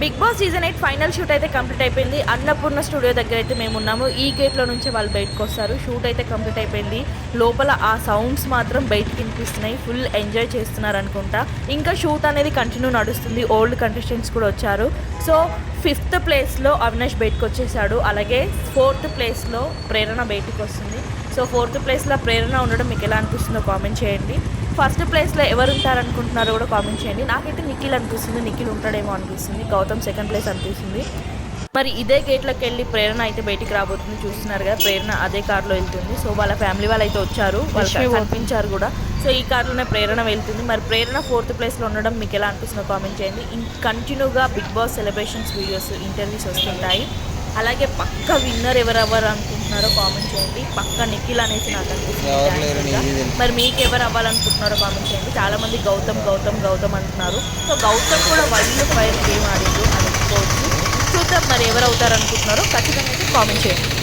Big boss season eight final shoot అయితే complete అయిపోయింది. Annapurna studio దగ్గర అయితే మేము ఉన్నాము. ఈ గేట్లో నుంచి వాళ్ళు బయటకు వస్తారు. షూట్ అయితే కంప్లీట్ అయిపోయింది. లోపల ఆ సౌండ్స్ మాత్రం బయటికి వినిపిస్తున్నాయి. ఫుల్ ఎంజాయ్ చేస్తున్నారు అనుకుంటా. ఇంకా షూట్ అనేది కంటిన్యూ నడుస్తుంది. ఓల్డ్ కంటెస్టెంట్స్ కూడా వచ్చారు. సో ఫిఫ్త్ ప్లేస్లో అవినాష్ బయటకు వచ్చేసాడు. అలాగే ఫోర్త్ ప్లేస్లో ప్రేరణ బయటకు వస్తుంది. సో ఫోర్త్ ప్లేస్లో ప్రేరణ ఉండడం మీకు ఎలా అనిపిస్తుందో కామెంట్ చేయండి. ఫస్ట్ ప్లేస్లో ఎవరు ఉంటారనుకుంటున్నారో కూడా కామెంట్ చేయండి. నాకైతే నిఖిల్ అనిపిస్తుంది. నిఖిల్ ఉంటాడేమో అనిపిస్తుంది. గౌతమ్ సెకండ్ ప్లేస్ అనిపిస్తుంది. మరి ఇదే గేట్లోకి వెళ్ళి ప్రేరణ అయితే బయటికి రాబోతుంది. చూస్తున్నారు కదా ప్రేరణ అదే కార్లో వెళ్తుంది. సో వాళ్ళ ఫ్యామిలీ వాళ్ళు అయితే వచ్చారు. వాళ్ళు కనిపించారు కూడా. సో ఈ కార్లోనే ప్రేరణ వెళ్తుంది. మరి ప్రేరణ ఫోర్త్ ప్లేస్లో ఉండడం మీకు ఎలా అనిపిస్తుందో కామెంట్ చేయండి. ఇన్ కంటిన్యూగా big boss celebrations videos interviews వస్తుంటాయి. అలాగే పక్క విన్నర్ ఎవరు ఎవరు అనుకుంటున్నారో కామెంట్ చేయండి. పక్క నిఖిల్ అనేసి నాకు అనిపిస్తుంది. మరి మీకు ఎవరు అవ్వాలనుకుంటున్నారో కామెంట్ చేయండి. చాలా మంది గౌతమ్ గౌతమ్ గౌతమ్ అంటున్నారు. సో గౌతమ్ కూడా వైల్డ్ ఫైర్ గేమ్ ఆడిండు అని చెప్పుకోవచ్చు చూద్దాం మరి ఎవరు అవుతారు అనుకుంటున్నారో ఖచ్చితంగా అయితే కామెంట్ చేయండి.